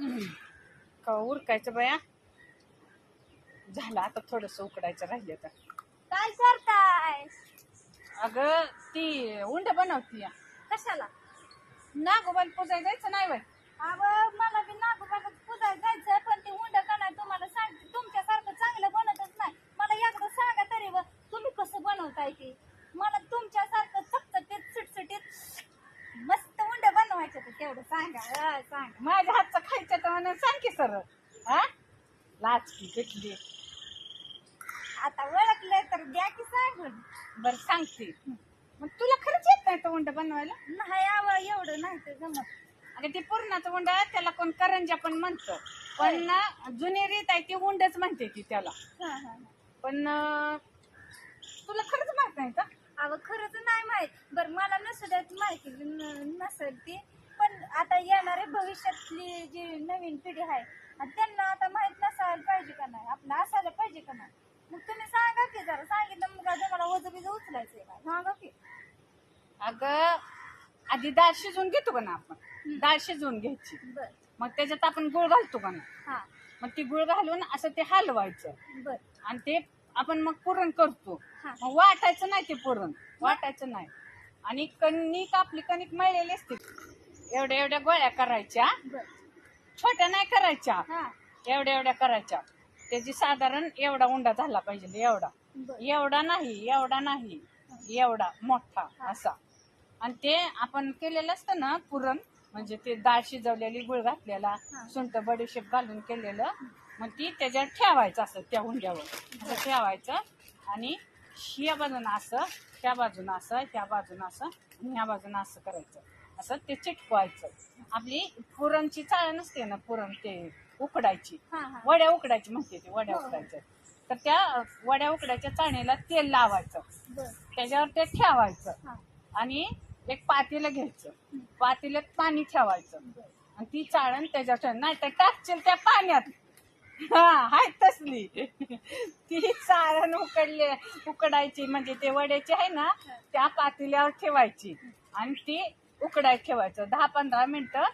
का उरकायचं बया? झालं आता थोडस उकडायचं राहिले तर. काय करताय अगं ती उंड बनवती कशाला? नागोबाल पुजाय जायचं नाही बाय अगं मला बी नागोबाचं पूजा जायचं पण ते उंड का नाही तुम्हाला सांगते तुमच्यासारखं चांगलं बनतच नाही. मला एकदा सांगा तरी व तुम्ही कसं बनवताय ते? मला तुमच्यासारखं चकचकीत सुटसुटीत मस्त बनवायचं ते तेवढं सांगा अं, सांगा. माझ्या हातचं खायचं तर म्हणून सांग की सर हा? लाचकी भेटली आता ओळखलंय तर द्या की सांगून. बर सांगते. मग तुला खरंच येत नाही तर उंड बनवायला? नाही आवं एवढं नाही तर जमत. अगं ते पूर्णाचं उंड त्याला कोण करंजा पण म्हणतं. पण ना जुनी रीत आहे ती उंडच म्हणते ती त्याला. हा, हा, हा. पण अं, तुला खरंच माहीत नाही का? अहो खरंच नाही माहीत. बर मला नसुद्याच माहिती नसेल ती. पण आता येणारे भविष्यातली जी नवीन पिढी आहे त्यांना आता माहीत नसायला पाहिजे का नाही? आपलं असायला पाहिजे का नाही? मग तुम्ही सांगा की जरा सांगितलं मग तुम्हाला ओझ बिझ उचलायचंय का सांगा की. अगं आधी डाळ शिजवून घेतो का ना आपण? डाळ शिजवून घ्यायची. बर. मग त्याच्यात आपण गुळ घालतो का ना हा. मग ती गुळ घालून असं ते हलवायचं. बर. आणि ते आपण मग पुरण करतो. हा. मग वाटायचं नाही ते पुरण. वाटायचं नाही. आणि कणिक आपली कणिक मळलेली असते. एवढ्या एवढ्या गोळ्या करायच्या. बर. छोट्या नाही करायच्या. हा. एवढ्या एवढ्या करायच्या. त्याची साधारण एवढा उंडा झाला पाहिजे एवढा. बर. एवढा नाही एवढा नाही एवढा मोठा असा. आणि ते आपण केलेलं असतं ना पुरण म्हणजे ते डाळ शिजवलेली गुळ घातलेला. सुंठ बडीशेप घालून केलेलं मग ती त्याच्यावर ठेवायचं असं त्या हुंड्यावर. असं ठेवायचं आणि या बाजूनं असं त्या बाजूनं असं त्या बाजूनं असं आणि ह्या बाजूनं असं करायचं. असं ते चिटकवायचं. आपली पुरणची चाळ नसते ना पुरण ते उकडायची. वड्या उकडायची म्हणते ते वड्या हो, हो. उकडायच्या. तर त्या वड्या उकडायच्या चाळणीला तेल लावायचं. त्याच्यावर ते ठेवायचं. आणि एक पातेलं घ्यायचं. पातेल्यात पाणी ठेवायचं. आणि ती चाळण त्याच्यावर नाही तर टाकशील त्या पाण्यात. हा हाय तसली. ती चाळण उकडले उकडायची. म्हणजे ते वड्याची आहे ना त्या पातेल्यावर ठेवायची. आणि ती उकडाय ठेवायचं. दहा पंधरा मिनिटं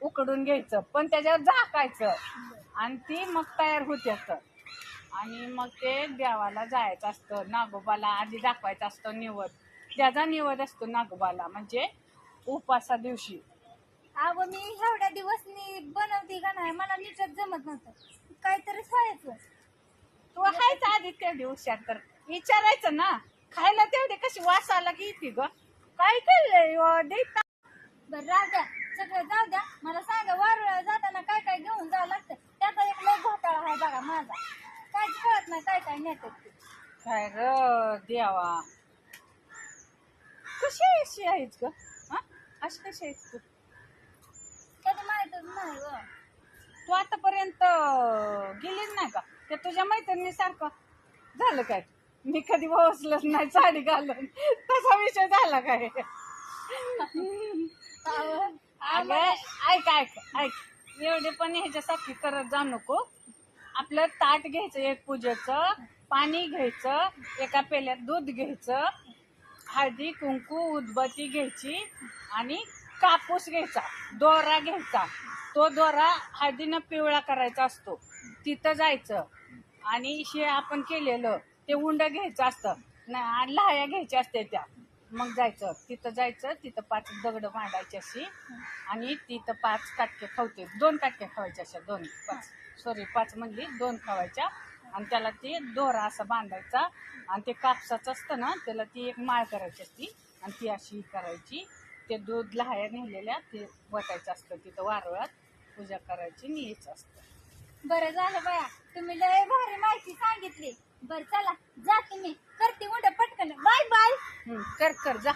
उकडून घ्यायचं. पण त्याच्यावर झाकायचं. आणि ती मग तयार होत्यात आणि मग ते देवाला जायचं असतं. नागोबाला आधी दाखवायचं असतं निवड. त्याचा निवद असतो नागोबाला म्हणजे उपासा दिवशी. अहो मी एवढ्या दिवस मी बनवते का नाही मला नीटच जमत नव्हतं. काहीतरी व्हायचं तू हायच आधी तेवढी हुशार तर विचारायचं ना खायला तेवढी कशी वास आला की येते ग? काय केलंय देत. बरं राहू द्या. सगळं जाऊ द्या. मला सांगा वारुळा जाताना काय काय घेऊन जावं लागतं? त्याचा एक लय घोटाळा आहे बघा माझा. काहीच कळत नाही काय काय नेतात ते. काय र देवा. कशी अशी आहेस ग हा अशी कशी आहेस तू कधी माहितच नाही व तू आतापर्यंत गेलीच नाही का ते तुझ्या मैत्रिणी सारखं झालं काय मी कधी बसलंच नाही साडी घालून तसा विषय झाला काय अगं ऐक ऐक ऐक एवढे पण ह्याच्यासाठी करत जाऊ नको आपलं ताट घ्यायचं एक पूजेचं पाणी घ्यायचं एका पेल्यात दूध घ्यायचं हळदी कुंकू उदबत्ती घ्यायची आणि कापूस घ्यायचा दोरा घ्यायचा. तो दोरा हळदीनं पिवळा करायचा असतो. तिथं जायचं आणि हे आपण केलेलं ते उंड घ्यायचं असतं. ना लहाया घ्यायच्या असते त्या. मग जायचं. तिथं जायचं तिथं पाच दगड मांडायची अशी आणि तिथं पाच काटके खावते. दोन काटके खावायच्या अशा दोन पाच. सॉरी पाच म्हणली दोन खावायच्या. आणि त्याला ते दोरा असा बांधायचा आणि ते कापसाचं असतं ना त्याला ती एक माळ करायची असती आणि ती अशी करायची. ते दूध लहाया नेलेल्या ते वटायचं असतं तिथं वारवळात पूजा करायची आणि यायचं असतं. बरं झालं बाया तुम्ही लय भारी माहिती सांगितली. बरं चला जा तुम्ही. करते उद्या पटकन. Bye bye. कर कर जा.